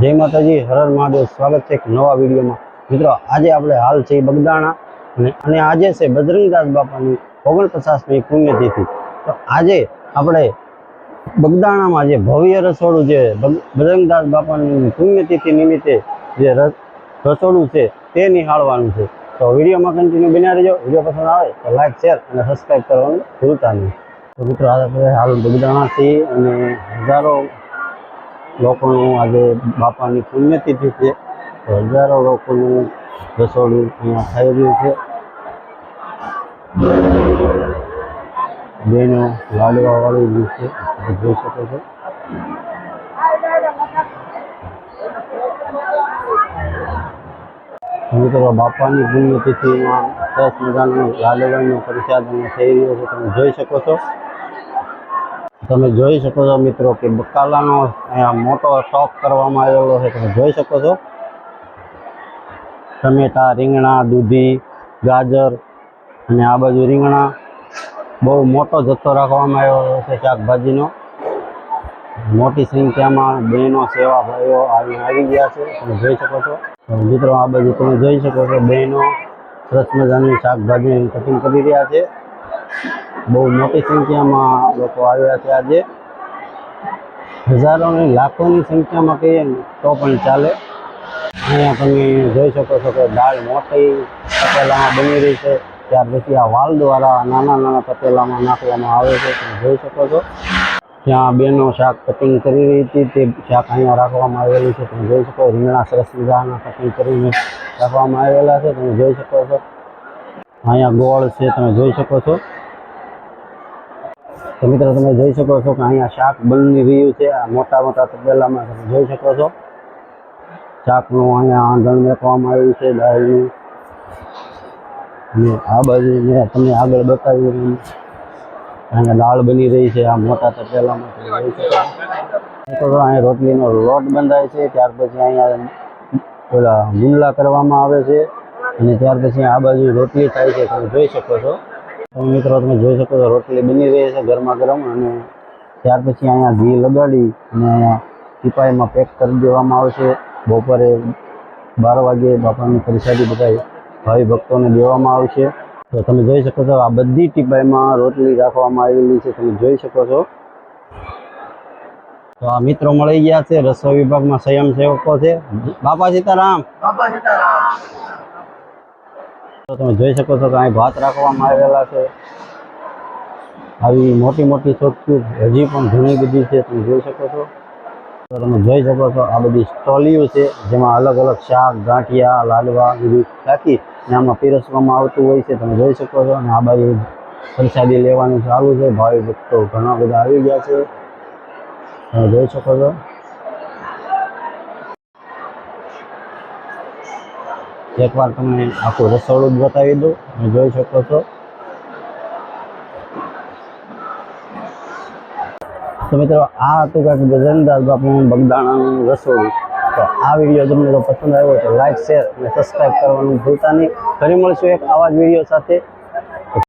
જય માતાજી, હર હર મહાદેવ. સ્વાગત છે એક નવા વિડીયોમાં. મિત્રો, આજે આપણે હાલ છે બગદાણા અને આજે છે બજરંગદાસ બાપાની ઓગણપચાસમી પુણ્યતિથિ. તો આજે આપણે બગદાણામાં જે ભવ્ય રસોડું બગ- બજરંગદાસ બાપાની પુણ્યતિથિ નિમિત્તે જે રસ- રસોડું છે તે નિહાળવાનું છે. તો વિડીયોમાં કન્ટિન્યુ બન્યા રહેજો. વીડિયો પસંદ આવે તો લાઈક શેર અને સબસ્ક્રાઈબ કરવાનું ભૂલતા નહીં. તો મિત્રો આપણે હાલ બગદાણાથી અને હજારો લોકોનું આજે બાપાની પુણ્યતિથિ છે. હજારો લોકોનું રસોડું અહીંયા થઈ રહ્યું છે. બેનો લાડવા વાળું બી છે. જોઈ શકો છો. મિત્રો બાપાની પુણ્યતિથિમાં સરસ મજાનો લાડવાનો પ્રસાદ થઈ રહ્યો છે. તમે જોઈ શકો છો. તમે જોઈ શકો છો મિત્રો કે બકાલાનો અહીંયા મોટો સ્ટોક કરવામાં આવેલો છે. તમે જોઈ શકો છો. ટમેટા, રીંગણા, દૂધી, ગાજર અને આ બાજુ રીંગણા બહુ મોટો જથ્થો રાખવામાં આવ્યો છે શાકભાજીનો. મોટી સંખ્યામાં બહેનો સેવા ભાઈઓ આવી આવી ગયા છે. તમે જોઈ શકો છો. મિત્રો આ બાજુ તમે જોઈ શકો છો બહેનો સરસ મજાની શાકભાજી કટિંગ કરી રહ્યા છે. બહુ મોટી સંખ્યામાં લોકો આવ્યા છે આજે. હજારોની લાખોની સંખ્યામાં કહીએ ને તો પણ ચાલે. અહીંયા તમે જોઈ શકો છો કે દાળ મોટી તપેલામાં બની રહી છે. ત્યાર પછી આ વાલ દ્વારા નાના નાના તપેલામાં નાખવામાં આવે છે. તમે જોઈ શકો છો. ત્યાં બેનો શાક કટિંગ કરી રહી હતી. તે શાક અહીંયા રાખવામાં આવેલું છે. તમે જોઈ શકો રીંગણા સરસ મજાના કટિંગ કરીને રાખવામાં આવેલા છે. તમે જોઈ શકો છો. અહીંયા ગોળ છે. તમે જોઈ શકો છો. તો મિત્રો, તમે જોઈ શકો છો કે અહીંયા શાક બની રહ્યું છે. આ મોટા મોટા તપેલામાં તમે જોઈ શકો છો. શાકનું અહીંયા આંધણ મેકવામાં આવ્યું છે, દાળનું. અને આ બાજુ મેં તમને આગળ બતાવ્યું અહીંયા દાળ બની રહી છે, આ મોટા તપેલામાં તમે જોઈ શકો. અહીંયા રોટલીનો લોટ બંધાય છે. ત્યાર પછી અહીંયા ઓલા ગુંડલા કરવામાં આવે છે. અને ત્યાર પછી આ બાજુ રોટલી થાય છે, તમે જોઈ શકો છો. તો મિત્રો, તમે જોઈ શકો છો, રોટલી બની રહી છે ગરમા ગરમ અને ત્યાર પછી અહીંયા ઘી લગાડી અને અહીંયા ટીપાઈમાં પેક કરી દેવામાં આવશે બપોરે બાર વાગે બાપાની પ્રસાદી બધા ભાવિ ભક્તોને દેવામાં આવશે તો તમે જોઈ શકો છો, આ બધી ટીપાઈમાં રોટલી રાખવામાં આવેલી છે. તમે જોઈ શકો છો. તો આ મિત્રો મળી ગયા છે, રસોઈ વિભાગમાં સ્વયંસેવકો છે. બાપા સીતારામ. તો તમે જોઈ શકો છો કે અહીં ભાત રાખવામાં આવેલા છે. આવી મોટી મોટી ચોખ્ખી હજી પણ ઘણી બધી છે, તમે જોઈ શકો છો. તો તમે જોઈ શકો છો આ બધી સ્ટોલીઓ છે, જેમાં અલગ અલગ શાક, ગાંઠિયા, લાડવા બધું રાખી અને આમાં પીરસવામાં આવતું હોય છે. તમે જોઈ શકો છો અને આ બાજુ પ્રસાદી લેવાનું ચાલુ છે. ભાવિ ભક્તો ઘણા બધા આવી ગયા છે. તમે જોઈ શકો છો. એકવાર તમને આખું રસોડું બતાવી દઉં, તમે જોઈ શકો છો. તો મિત્રો, આ હતું કાંઈક ગજનદાસ બાપુનું બગદાણાનું રસોડું. તો આ વીડિયો તમને પસંદ આવ્યો તો લાઈક શેર અને સબસ્ક્રાઈબ કરવાનું ભૂલતા નહીં. ફરી મળશું એક આવા જ વીડિયો સાથે.